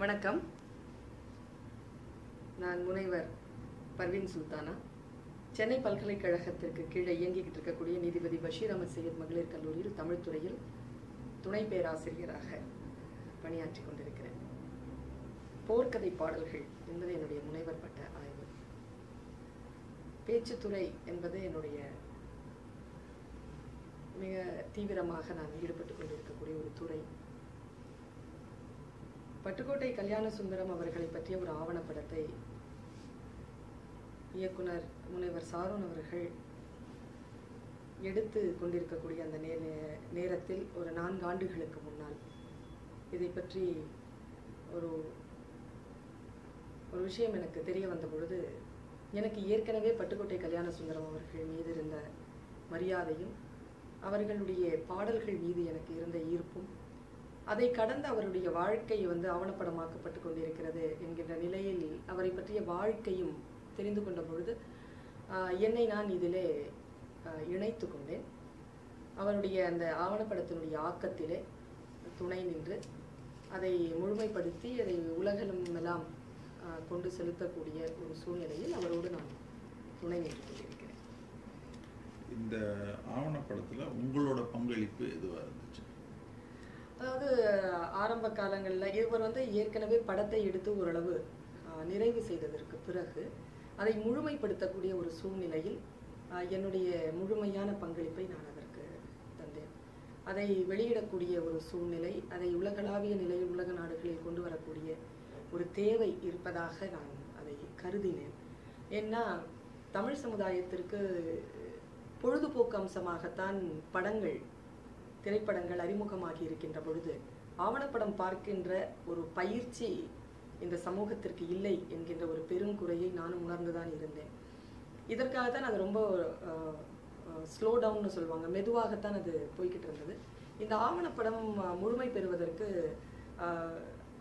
வணக்கம். நான் முனைவர் பர்வீன் சுல்தானா. சென்னை பல்கலைக்கழகத்திற்கு கீழே இயங்கிக்கிட்டு இருக்கக்கூடிய நீதிபதி பஷீர் அஹமத் சையத் மகளிர் கல்லூரியில் தமிழ் துறையில் துணை பேராசிரியராக பணியாற்றி கொண்டிருக்கிறேன். போர்க்கதை பாடல்கள் என்பது என்னுடைய முனைவர் பட்ட ஆய்வு பேச்சுத்துறை என்பது என்னுடைய மிக தீவிரமாக நான் ஈடுபட்டு கொண்டிருக்கக்கூடிய ஒரு துறை. பட்டுக்கோட்டை கல்யாண சுந்தரம் அவர்களை பற்றிய ஒரு ஆவணப்படத்தை இயக்குனர் முனைவர் சாரோன் அவர்கள் எடுத்து கொண்டிருக்கக்கூடிய அந்த நே நேரத்தில் ஒரு நான்கு ஆண்டுகளுக்கு முன்னால் இதை பற்றி ஒரு ஒரு விஷயம் எனக்கு தெரிய வந்த பொழுது எனக்கு ஏற்கனவே பட்டுக்கோட்டை கல்யாண சுந்தரம் அவர்கள் மீது இருந்த மரியாதையும் அவர்களுடைய பாடல்கள் மீது எனக்கு இருந்த ஈர்ப்பும் அதை கடந்து அவருடைய வாழ்க்கை வந்து ஆவணப்படமாக்கப்பட்டு கொண்டிருக்கிறது என்கின்ற நிலையில் அவரை பற்றிய வாழ்க்கையும் தெரிந்து கொண்ட பொழுது என்னை நான் இதிலே இணைத்து கொண்டேன். அவருடைய அந்த ஆவணப்படத்தினுடைய ஆக்கத்திலே துணை நின்று அதை முழுமைப்படுத்தி அதை உலகெல்லாம் எல்லாம் கொண்டு செலுத்தக்கூடிய ஒரு சூழ்நிலையில் அவரோடு நான் துணை நின்று கொண்டிருக்கிறேன். இந்த ஆவணப்படத்தில் உங்களோட பங்களிப்பு எதுவாக இருந்துச்சு? அதாவது ஆரம்ப காலங்களில் இவர் வந்து ஏற்கனவே படத்தை எடுத்து ஓரளவு நிறைவு செய்ததற்கு பிறகு அதை முழுமைப்படுத்தக்கூடிய ஒரு சூழ்நிலையில் என்னுடைய முழுமையான பங்களிப்பை நான் அதற்கு தந்தேன். அதை வெளியிடக்கூடிய ஒரு சூழ்நிலை அதை உலகளாவிய நிலையில் உலக நாடுகளில் கொண்டு வரக்கூடிய ஒரு தேவை இருப்பதாக நான் அதை கருதினேன். ஏன்னா தமிழ் சமுதாயத்திற்கு பொழுதுபோக்கு அம்சமாகத்தான் படங்கள் திரைப்படங்கள் அறிமுகமாகி இருக்கின்ற பொழுது ஆவணப்படம் பார்க்கின்ற ஒரு பயிற்சி இந்த சமூகத்திற்கு இல்லை என்கின்ற ஒரு பெருங்குறையை நானும் உணர்ந்துதான் இருந்தேன். இதற்காக தான் அது ரொம்ப ஸ்லோ டவுன்னு சொல்லுவாங்க. மெதுவாகத்தான் அது போய்கிட்டு இருந்தது. இந்த ஆவணப்படம் முழுமை பெறுவதற்கு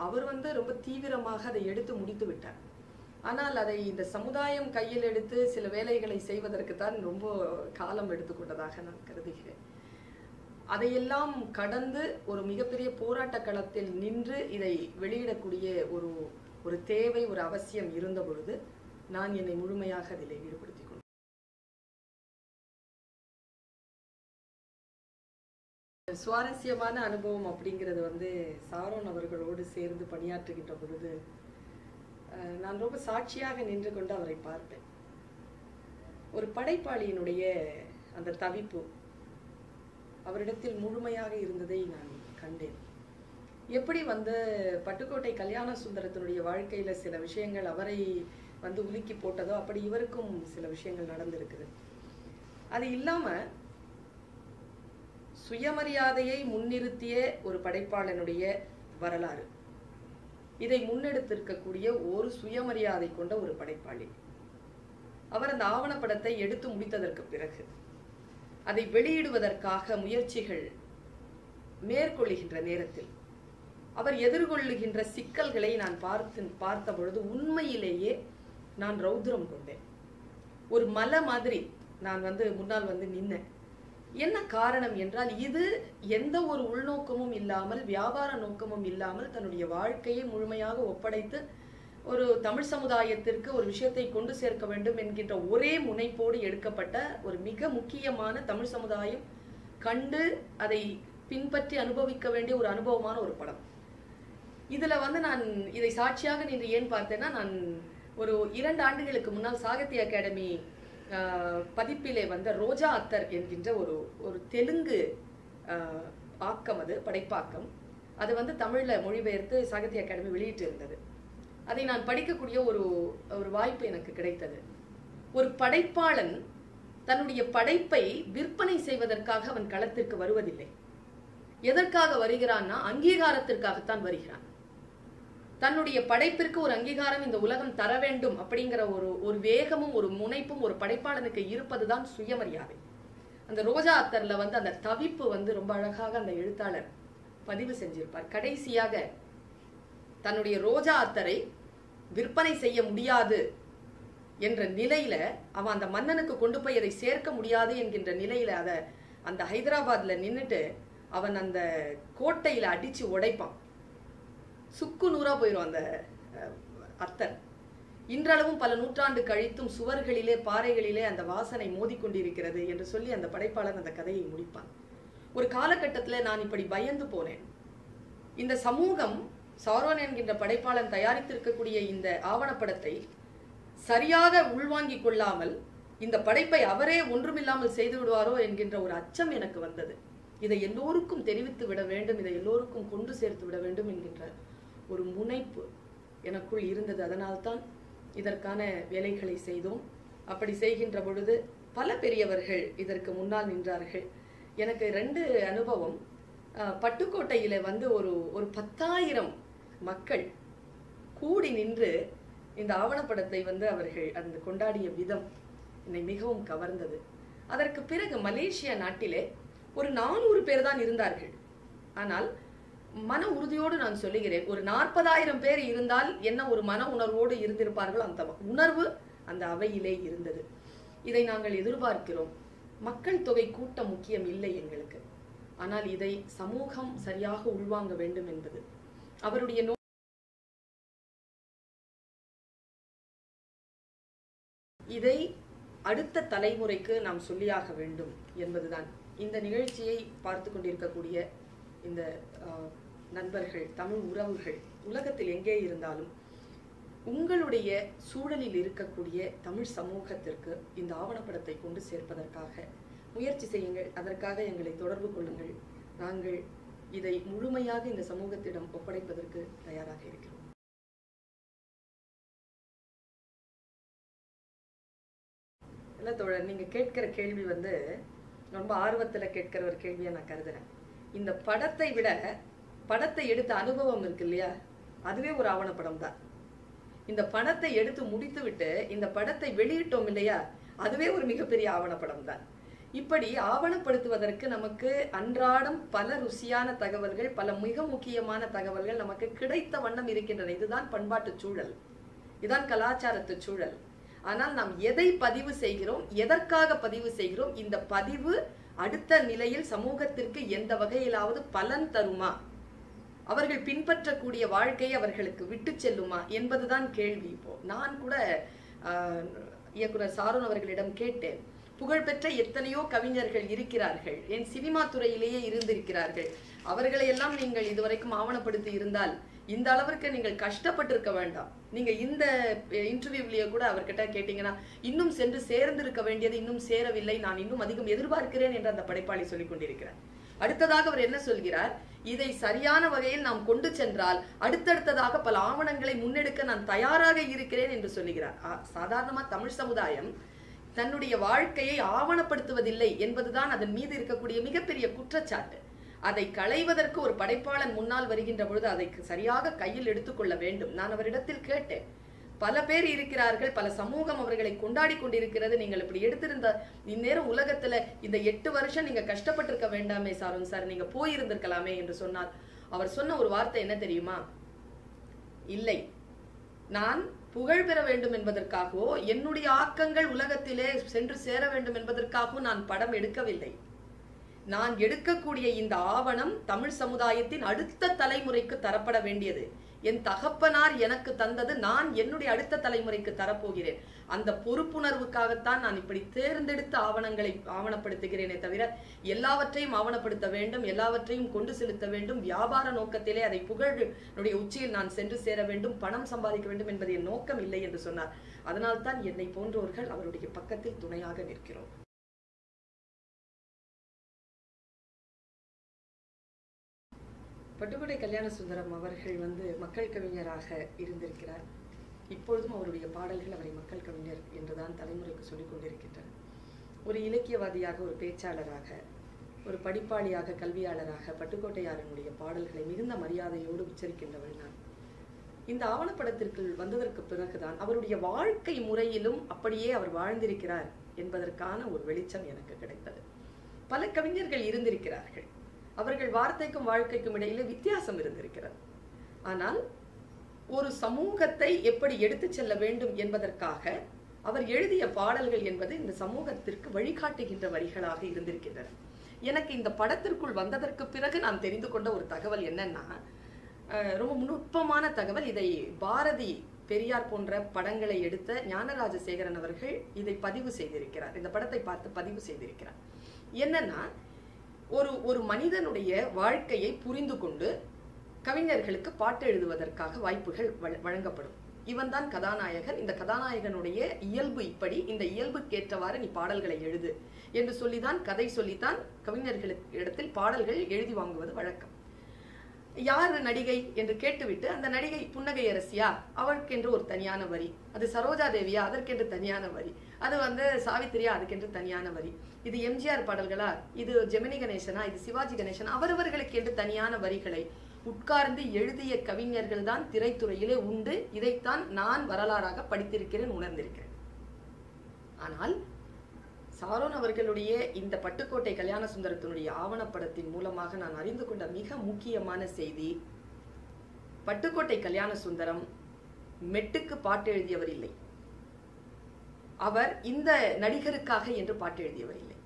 அவர் வந்து ரொம்ப தீவிரமாக அதை எடுத்து முடித்து விட்டார். ஆனால் அதை இந்த சமுதாயம் கையில் எடுத்து சில வேலைகளை செய்வதற்கு தான் ரொம்ப காலம் எடுத்துக்கொண்டதாக நான் கருதுகிறேன். அதையெல்லாம் கடந்து ஒரு மிகப்பெரிய போராட்ட களத்தில் நின்று இதை வெளியிடக்கூடிய ஒரு ஒரு தேவை ஒரு அவசியம் இருந்த பொழுது நான் என்னை முழுமையாக அதில் ஈடுபடுத்திக் கொண்டேன். சுவாரஸ்யமான அனுபவம் அப்படிங்கிறது வந்து சாரோன் அவர்களோடு சேர்ந்து பணியாற்றுகின்ற பொழுது நான் ரொம்ப சாட்சியாக நின்று கொண்டு அவரை பார்ப்பேன். ஒரு படைப்பாளியினுடைய அந்த தவிப்பு அவரிடத்தில் முழுமையாக இருந்ததை நான் கண்டேன். எப்படி வந்து பட்டுக்கோட்டை கல்யாண சுந்தரத்தினுடைய வாழ்க்கையில சில விஷயங்கள் அவரை வந்து உலுக்கி போட்டதோ அப்படி இவருக்கும் சில விஷயங்கள் நடந்திருக்குது. அது இல்லாம சுயமரியாதையை முன்னிறுத்திய ஒரு படைப்பாளனுடைய வரலாறு. இதை முன்னெடுத்திருக்கக்கூடிய ஒரு சுயமரியாதை கொண்ட ஒரு படைப்பாளி. அவர் அந்த ஆவணப்படத்தை எடுத்து முடித்ததற்கு பிறகு. அதை வெளியிடுவதற்காக முயற்சிகள் மேற்கொள்ளுகின்ற நேரத்தில். அவர் எதிர்கொள்ளுகின்ற சிக்கல்களை நான் பார்த்து பார்த்த பொழுது உண்மையிலேயே நான் ரௌத்ரம் கொண்டேன். ஒரு மலை மாதிரி நான் வந்து முன்னால் வந்து நின்னேன். என்ன காரணம் என்றால் இது எந்த ஒரு உள்நோக்கமும் இல்லாமல் வியாபார நோக்கமும் இல்லாமல் தன்னுடைய வாழ்க்கையை முழுமையாக ஒப்படைத்து ஒரு தமிழ் சமுதாயத்திற்கு ஒரு விஷயத்தை கொண்டு சேர்க்க வேண்டும் என்கின்ற ஒரே முனைப்போடு எடுக்கப்பட்ட ஒரு மிக முக்கியமான தமிழ் சமுதாயம் கண்டு அதை பின்பற்றி அனுபவிக்க வேண்டிய ஒரு அனுபவமான ஒரு படம். இதுல வந்து நான் இதை சாட்சியாக நின்று ஏன் பார்த்தேன்னா நான் ஒரு இரண்டு ஆண்டுகளுக்கு முன்னால் சாகித்ய அகாடமி பதிப்பிலே வந்த ரோஜா அத்தர் என்கின்ற ஒரு ஒரு தெலுங்கு ஆக்கம் அது படைப்பாக்கம். அது வந்து தமிழில் மொழிபெயர்த்து சாகித்ய அகாடமி வெளியிட்டு இருந்தது அதை நான் படிக்கக்கூடிய ஒரு ஒரு வாய்ப்பு எனக்கு கிடைத்தது. ஒரு படைப்பாளன் தன்னுடைய படைப்பை விற்பனை செய்வதற்காக அவன் களத்திற்கு வருவதில்லை. எதற்காக வருகிறான்னா அங்கீகாரத்திற்காகத்தான் வருகிறான். தன்னுடைய படைப்பிற்கு ஒரு அங்கீகாரம் இந்த உலகம் தர வேண்டும் அப்படிங்கிற ஒரு ஒரு வேகமும் ஒரு முனைப்பும் ஒரு படைப்பாளனுக்கு இருப்பதுதான் சுயமரியாதை. அந்த ரோஜா அத்தர்ல வந்து அந்த தவிப்பு வந்து ரொம்ப அழகாக அந்த எழுத்தாளர் பதிவு செஞ்சிருப்பார். கடைசியாக தன்னுடைய ரோஜா அத்தரை விற்பனை செய்ய முடியாது என்ற நிலையில அவன் அந்த மன்னனுக்கு கொண்டு போய் அதை சேர்க்க முடியாது என்கின்ற நிலையில அதை அந்த ஹைதராபாத்ல நின்றுட்டு அவன் அந்த கோட்டையில அடிச்சு உடைப்பான். சுக்கு நூறா போயிடும் அந்த அஹ், அத்தர் இன்றளவும் பல நூற்றாண்டு கழித்தும் சுவர்களிலே பாறைகளிலே அந்த வாசனை மோதிக்கொண்டிருக்கிறது என்று சொல்லி அந்த படைப்பாளர் அந்த கதையை முடிப்பான். ஒரு காலகட்டத்தில் நான் இப்படி பயந்து போனேன். இந்த சமூகம் சாரோன் என்கின்ற படைப்பாளன் தயாரித்திருக்கக்கூடிய இந்த ஆவணப்படத்தை சரியாக உள்வாங்கிக் கொள்ளாமல் இந்த படைப்பை அவரே ஒன்றுமில்லாமல் செய்து விடுவாரோ என்கின்ற ஒரு அச்சம் எனக்கு வந்தது. இதை எல்லோருக்கும் தெரிவித்து விட வேண்டும் இதை எல்லோருக்கும் கொண்டு சேர்த்து விட வேண்டும் என்கின்ற ஒரு முனைப்பு எனக்குள் இருந்தது. அதனால்தான் இதற்கான வேலைகளை செய்தோம். அப்படி செய்கின்ற பொழுது பல பெரியவர்கள் இதற்கு முன்னால் நின்றார்கள். எனக்கு ரெண்டு அனுபவம். பட்டுக்கோட்டையில் வந்து ஒரு ஒரு பத்தாயிரம் மக்கள் கூடி நின்று இந்த ஆவணப்படத்தை வந்து அவர்கள் அந்த கொண்டாடிய விதம் என்னை மிகவும் கவர்ந்தது. அதற்கு பிறகு மலேசியா நாட்டிலே ஒரு நானூறு பேர் தான் இருந்தார்கள். ஆனால் மன உறுதியோடு நான் சொல்லுகிறேன் ஒரு நாற்பதாயிரம் பேர் இருந்தால் என்ன ஒரு மன உணர்வோடு இருந்திருப்பார்கள்? அந்த உணர்வு அந்த அவையிலே இருந்தது. இதை நாங்கள் எதிர்பார்க்கிறோம். மக்கள் தொகை கூட்டம் முக்கியம் இல்லை எங்களுக்கு. ஆனால் இதை சமூகம் சரியாக உள்வாங்க வேண்டும் என்பது அவருடைய நோ- இதை அடுத்த தலைமுறைக்கு நாம் சொல்லியாக வேண்டும் என்பதுதான். இந்த நிகழ்ச்சியை பார்த்து கொண்டிருக்கக்கூடிய இந்த நண்பர்கள் தமிழ் உறவுகள் உலகத்தில் எங்கே இருந்தாலும் உங்களுடைய சூழலில் இருக்கக்கூடிய தமிழ் சமூகத்திற்கு இந்த ஆவணப்படத்தை கொண்டு சேர்ப்பதற்காக முயற்சி செய்யுங்கள். அதற்காக எங்களை தொடர்பு கொள்ளுங்கள். நாங்கள் இதை முழுமையாக இந்த சமூகத்திடம் ஒப்படைப்பதற்கு தயாராக இருக்கிறோம். இல்ல தோழர் நீங்க கேட்கிற கேள்வி வந்து ரொம்ப ஆர்வத்துல கேட்கிற ஒரு கேள்வியை நான் கருதுறேன். இந்த படத்தை விட படத்தை எடுத்த அனுபவம் இருக்கு இல்லையா? அதுவே ஒரு ஆவணப்படம் தான். இந்த படத்தை எடுத்து முடித்து விட்டு இந்த படத்தை வெளியிட்டோம் இல்லையா? அதுவே ஒரு மிகப்பெரிய ஆவணப்படம் தான். இப்படி ஆவணப்படுத்துவதற்கு நமக்கு அன்றாடம் பல ருசியான தகவல்கள் பல மிக முக்கியமான தகவல்கள் நமக்கு கிடைத்த வண்ணம் இருக்கின்றன. இதுதான் பண்பாட்டு சூழல். இதுதான் கலாச்சாரத்து சூழல். ஆனால் நாம் எதை பதிவு செய்கிறோம் எதற்காக பதிவு செய்கிறோம் இந்த பதிவு அடுத்த நிலையில் சமூகத்திற்கு எந்த வகையிலாவது பலன் தருமா? அவர்கள் பின்பற்றக்கூடிய வாழ்க்கை அவர்களுக்கு விட்டு செல்லுமா என்பதுதான் கேள்வி இப்போ. நான் கூட இயக்குனர் சாருன் அவர்களிடம் கேட்டேன். புகழ்பெற்ற எத்தனையோ கவிஞர்கள் இருக்கிறார்கள். என் சினிமா துறையிலேயே இருந்திருக்கிறார்கள். அவர்களை எல்லாம் நீங்கள் இதுவரைக்கும் ஆவணப்படுத்தி இருந்தால் இந்த அளவிற்கு நீங்கள் கஷ்டப்பட்டிருக்க வேண்டாம். நீங்க இந்த இன்டர்வியூலயே கூட அவர்கிட்ட கேட்டீங்கன்னா இன்னும் சென்று சேர்ந்திருக்க வேண்டியது இன்னும் சேரவில்லை. நான் இன்னும் அதிகம் எதிர்பார்க்கிறேன் என்று அந்த படைப்பாளி சொல்லிக் கொண்டிருக்கிறார். அடுத்ததாக அவர் என்ன சொல்கிறார்? இதை சரியான வகையில் நாம் கொண்டு சென்றால் அடுத்தடுத்ததாக பல ஆவணங்களை முன்னெடுக்க நான் தயாராக இருக்கிறேன் என்று சொல்லுகிறார். சாதாரணமா தமிழ் சமுதாயம் தன்னுடைய வாழ்க்கையை ஆவணப்படுத்துவதில்லை என்பதுதான் அதன் மீது இருக்கக்கூடிய மிகப்பெரிய குற்றச்சாட்டு. அதை களைவதற்கு ஒரு படைப்பாளன் முன்னால் வருகின்ற பொழுது அதை சரியாக கையில் எடுத்துக்கொள்ள வேண்டும். நான் அவரிடத்தில் கேட்டேன். பல பேர் இருக்கிறார்கள் பல சமூகம் அவர்களை கொண்டாடி கொண்டிருக்கிறது. நீங்கள் இப்படி எடுத்திருந்த இந்நேரம் உலகத்துல இந்த எட்டு வருஷம் நீங்க கஷ்டப்பட்டிருக்க வேண்டாமே சாரும் சார் நீங்க போயிருந்திருக்கலாமே என்று சொன்னார். அவர் சொன்ன ஒரு வார்த்தை என்ன தெரியுமா? இல்லை. நான் புகழ் பெற வேண்டும் என்பதற்காகவோ என்னுடைய ஆக்கங்கள் உலகத்திலே சென்று சேர வேண்டும் என்பதற்காகவும் நான் படம் எடுக்கவில்லை. நான் எடுக்கக்கூடிய இந்த ஆவணம் தமிழ் சமுதாயத்தின் அடுத்த தலைமுறைக்கு தரப்பட வேண்டியது. என் தகப்பனார் எனக்கு தந்தது நான் என்னுடைய அடுத்த தலைமுறைக்கு தரப்போகிறேன். அந்த பொறுப்புணர்வுக்காகத்தான் நான் இப்படி தேர்ந்தெடுத்த ஆவணங்களை ஆவணப்படுத்துகிறேனே தவிர எல்லாவற்றையும் ஆவணப்படுத்த வேண்டும் எல்லாவற்றையும் கொண்டு செலுத்த வேண்டும் வியாபார நோக்கத்திலே அதை புகழுடைய உச்சியில் நான் சென்று சேர வேண்டும் பணம் சம்பாதிக்க வேண்டும் என்பது என் நோக்கம் இல்லை என்று சொன்னார். அதனால்தான் என்னை போன்றோர்கள் அவருடைய பக்கத்தில் துணையாக நிற்கிறோம். பட்டுக்கோட்டை கல்யாண சுந்தரம் அவர்கள் வந்து மக்கள் கவிஞராக இருந்திருக்கிறார். இப்பொழுதும் அவருடைய பாடல்கள் அவரை மக்கள் கவிஞர் என்றுதான் தலைமுறைக்கு சொல்லிக் கொண்டிருக்கின்றன ஒரு இலக்கியவாதியாக ஒரு பேச்சாளராக ஒரு படிப்பாளியாக கல்வியாளராக பட்டுக்கோட்டையாரனுடைய பாடல்களை மிகுந்த மரியாதையோடு உச்சரிக்கின்றவள் நான். இந்த ஆவணப்படத்திற்குள் வந்ததற்கு பிறகுதான் அவருடைய வாழ்க்கை முறையிலும் அப்படியே அவர் வாழ்ந்திருக்கிறார் என்பதற்கான ஒரு வெளிச்சம் எனக்கு கிடைத்தது. பல கவிஞர்கள் இருந்திருக்கிறார்கள். அவர்கள் வார்த்தைக்கும் வாழ்க்கைக்கும் இடையிலே வித்தியாசம் இருந்திருக்கிறது. ஆனால் ஒரு சமூகத்தை எப்படி எடுத்துச் செல்ல வேண்டும் என்பதற்காக அவர் எழுதிய பாடல்கள் என்பது இந்த சமூகத்திற்கு வழிகாட்டுகின்ற வரிகளாக இருந்திருக்கின்றன. எனக்கு இந்த படத்திற்குள் வந்ததற்கு பிறகு நான் தெரிந்து கொண்ட ஒரு தகவல் என்னன்னா ரொம்ப நுட்பமான தகவல். இதை பாரதி பெரியார் போன்ற படங்களை எடுத்த ஞானராஜசேகரன் அவர்கள் இதை பதிவு செய்திருக்கிறார். இந்த படத்தை பார்த்து பதிவு செய்திருக்கிறார். என்னன்னா ஒரு ஒரு மனிதனுடைய வாழ்க்கையை புரிந்து கொண்டு கவிஞர்களுக்கு பாட்டு எழுதுவதற்காக வாய்ப்புகள் வழ- வழங்கப்படும். இவன் தான் கதாநாயகன் இந்த கதாநாயகனுடைய இயல்பு இப்படி. இந்த இயல்புக்கேற்றவாறு நீ பாடல்களை எழுது என்று சொல்லிதான் கதை சொல்லித்தான் கவிஞர்களுக்கு இடத்தில் பாடல்கள் எழுதி வாங்குவது வழக்கம். யார் நடிகை என்று கேட்டுவிட்டு அந்த நடிகை புன்னகை அரசியா அவளுக்கென்று ஒரு தனியான வரி. அது சரோஜா தேவியா? அதற்கென்று தனியான வரி. அது வந்து சாவித்திரியா? அதுக்கென்று தனியான வரி. இது எம்ஜிஆர் பாடல்களா? இது ஜெமினி கணேசனா? இது சிவாஜி கணேசன்? அவரவர்களுக்கு என்று தனியான வரிகளை உட்கார்ந்து எழுதிய கவிஞர்கள் தான் திரைத்துறையிலே உண்டு. இதைத்தான் நான் வரலாறாக படித்திருக்கிறேன் உணர்ந்திருக்கிறேன். ஆனால் சாரோன் அவர்களுடைய இந்த பட்டுக்கோட்டை கல்யாண சுந்தரத்தினுடைய ஆவணப்படத்தின் மூலமாக நான் அறிந்து கொண்ட மிக முக்கியமான செய்தி பட்டுக்கோட்டை கல்யாண சுந்தரம் மெட்டுக்கு பாட்டு எழுதியவர் இல்லை. அவர் இந்த நடிகருக்காக என்று பாட்டு எழுதியவர் இல்லை.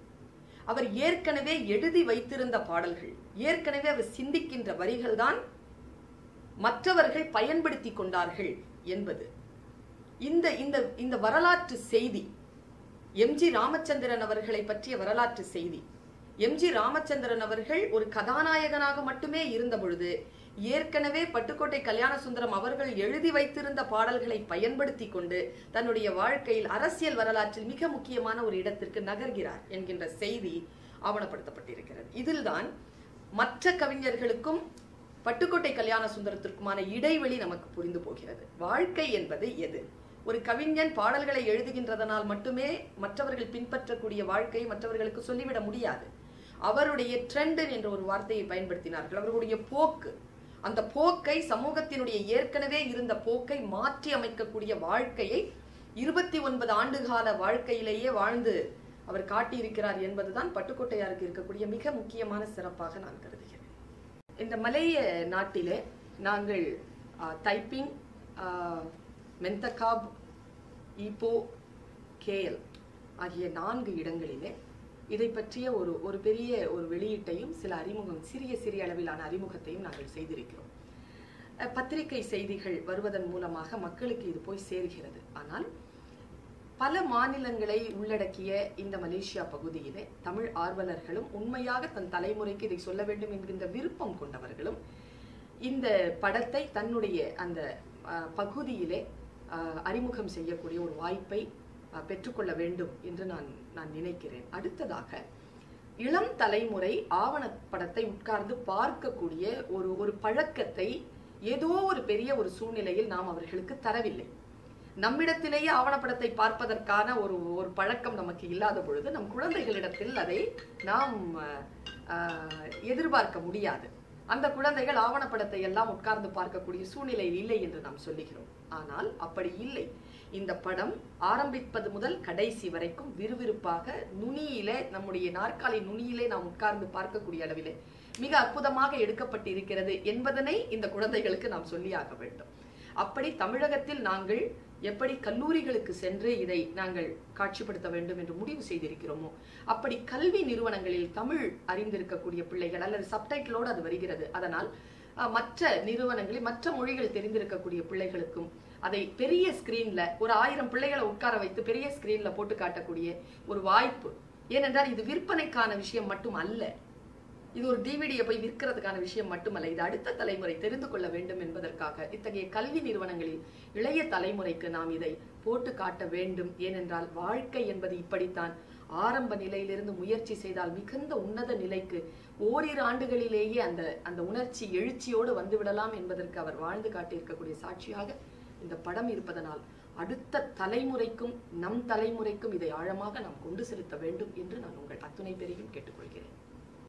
அவர் ஏற்கனவே எழுதி வைத்திருந்த பாடல்கள் ஏற்கனவே அவர் சிந்திக்கின்ற வரிகள் தான் மற்றவர்கள் பயன்படுத்தி கொண்டார்கள் என்பது. இந்த இந்த இந்த வரலாற்று செய்தி எம்ஜி ராமச்சந்திரன் அவர்களை பற்றிய வரலாற்று செய்தி. எம்ஜி ராமச்சந்திரன் அவர்கள் ஒரு கதாநாயகனாக மட்டுமே இருந்த பொழுது ஏற்கனவே பட்டுக்கோட்டை கல்யாண சுந்தரம் அவர்கள் எழுதி வைத்திருந்த பாடல்களை பயன்படுத்தி கொண்டு தன்னுடைய வாழ்க்கையில் அரசியல் வரலாற்றில் மிக முக்கியமான ஒரு இடத்திற்கு நகர்கிறார் என்கின்ற செய்தி ஆவணப்படுத்தப்பட்டிருக்கிறது. இதில்தான் மற்ற கவிஞர்களுக்கும் பட்டுக்கோட்டை கல்யாண சுந்தரத்திற்குமான இடைவெளி நமக்கு புரிந்து போகிறது. வாழ்க்கை என்பது எது? ஒரு கவிஞன் பாடல்களை எழுதுகின்றதனால் மட்டுமே மற்றவர்கள் பின்பற்றக்கூடிய வாழ்க்கையை மற்றவர்களுக்கு சொல்லிவிட முடியாது. அவருடைய ட்ரெண்ட் என்ற ஒரு வார்த்தையை பயன்படுத்தினார்கள். அவர்களுடைய போக்கு அந்த போக்கை சமூகத்தினுடைய ஏற்கனவே இருந்த போக்கை மாற்றி அமைக்கக்கூடிய வாழ்க்கையை இருபத்தி ஒன்பது ஆண்டுகால வாழ்க்கையிலேயே வாழ்ந்து அவர் காட்டியிருக்கிறார் என்பதுதான் பட்டுக்கோட்டையாருக்கு இருக்கக்கூடிய மிக முக்கியமான சிறப்பாக நான் கருதுகிறேன். இந்த மலைய நாட்டிலே நாங்கள் Taiping Taiping Mentakab Ipoh KL ஆகிய நான்கு இடங்களிலே இதை பற்றிய ஒரு ஒரு பெரிய ஒரு வெளியீட்டையும் சில அறிமுகம் சிறிய சிறிய அளவிலான அறிமுகத்தையும் நாங்கள் செய்திருக்கிறோம். பத்திரிகை செய்திகள் வருவதன் மூலமாக மக்களுக்கு இது போய் சேர்கிறது. ஆனால் பல மாநிலங்களை உள்ளடக்கிய இந்த மலேசியா பகுதியிலே தமிழ் ஆர்வலர்களும் உண்மையாக தன் தலைமுறைக்கு இதை சொல்ல வேண்டும் என்கின்ற விருப்பம் கொண்டவர்களும் இந்த படத்தை தன்னுடைய அந்த பகுதியிலே அறிமுகம் செய்யக்கூடிய ஒரு வாய்ப்பை பெற்றுக்கொள்ள வேண்டும் என்று நான் நான் நினைக்கிறேன். அடுத்ததாக இளம் தலைமுறை ஆவணப்படத்தை உட்கார்ந்து பார்க்கக்கூடிய ஒரு ஒரு பழக்கத்தை ஏதோ ஒரு பெரிய ஒரு சூழ்நிலையில் நாம் அவர்களுக்கு தரவில்லை. நம்மிடத்திலேயே ஆவணப்படத்தை பார்ப்பதற்கான ஒரு ஒரு பழக்கம் நமக்கு இல்லாத பொழுது நம் குழந்தைகளிடத்தில் அதை நாம் எதிர்பார்க்க முடியாது. அந்த குழந்தைகள் ஆவணப்படத்தை எல்லாம் உட்கார்ந்து பார்க்கக்கூடிய சூழ்நிலை இல்லை என்று நாம் சொல்லுகிறோம். ஆனால் அப்படி இல்லை. இந்த படம் ஆரம்பிப்பது முதல் கடைசி வரைக்கும் விறுவிறுப்பாக நுனியிலே நம்முடைய நாற்காலி நுனியிலே நாம் உட்கார்ந்து பார்க்கக்கூடிய அளவிலே மிக அற்புதமாக எடுக்கப்பட்டிருக்கிறது என்பதனை இந்த குழந்தைகளுக்கு நாம் சொல்லியாக வேண்டும். அப்படி தமிழகத்தில் நாங்கள் எப்படி கல்லூரிகளுக்கு சென்று இதை நாங்கள் காட்சிப்படுத்த வேண்டும் என்று முடிவு செய்திருக்கிறோமோ அப்படி கல்வி நிறுவனங்களில் தமிழ் அறிந்திருக்கக்கூடிய பிள்ளைகள் அல்லது சப்டைட்டிலோடு அது வருகிறது. அதனால் மற்ற நிறுவனங்களில் மற்ற மொழிகள் தெரிந்திருக்கக்கூடிய பிள்ளைகளுக்கும் அதை பெரிய ஸ்கிரீன்ல ஒரு ஆயிரம் பிள்ளைகளை உட்கார வைத்து பெரிய ஸ்கிரீன்ல போட்டு காட்டக்கூடிய ஒரு வாய்ப்பு. ஏனென்றால் இது விற்பனைக்கான விஷயம் மட்டும் அல்ல. இது ஒரு டிவிடியை போய் விற்கிறதுக்கான விஷயம் மட்டுமல்ல. இது அடுத்த தலைமுறை தெரிந்து கொள்ள வேண்டும் என்பதற்காக இத்தகைய கல்வி நிறுவனங்களில் இளைய தலைமுறைக்கு நாம் இதை போட்டு காட்ட வேண்டும். ஏனென்றால் வாழ்க்கை என்பது இப்படித்தான். ஆரம்ப நிலையிலிருந்து முயற்சி செய்தால் மிகுந்த உன்னத நிலைக்கு ஓரிரு ஆண்டுகளிலேயே அந்த அந்த உணர்ச்சி எழுச்சியோடு வந்துவிடலாம் என்பதற்கு அவர் வாழ்ந்து காட்டியிருக்கக்கூடிய சாட்சியாக இந்த படம் இருப்பதனால் அடுத்த தலைமுறைக்கும் நம் தலைமுறைக்கும் இதை ஆழமாக நாம் கொண்டு செலுத்த வேண்டும் என்று நான் உங்கள் அத்துணை பேரையும் கேட்டுக்கொள்கிறேன்.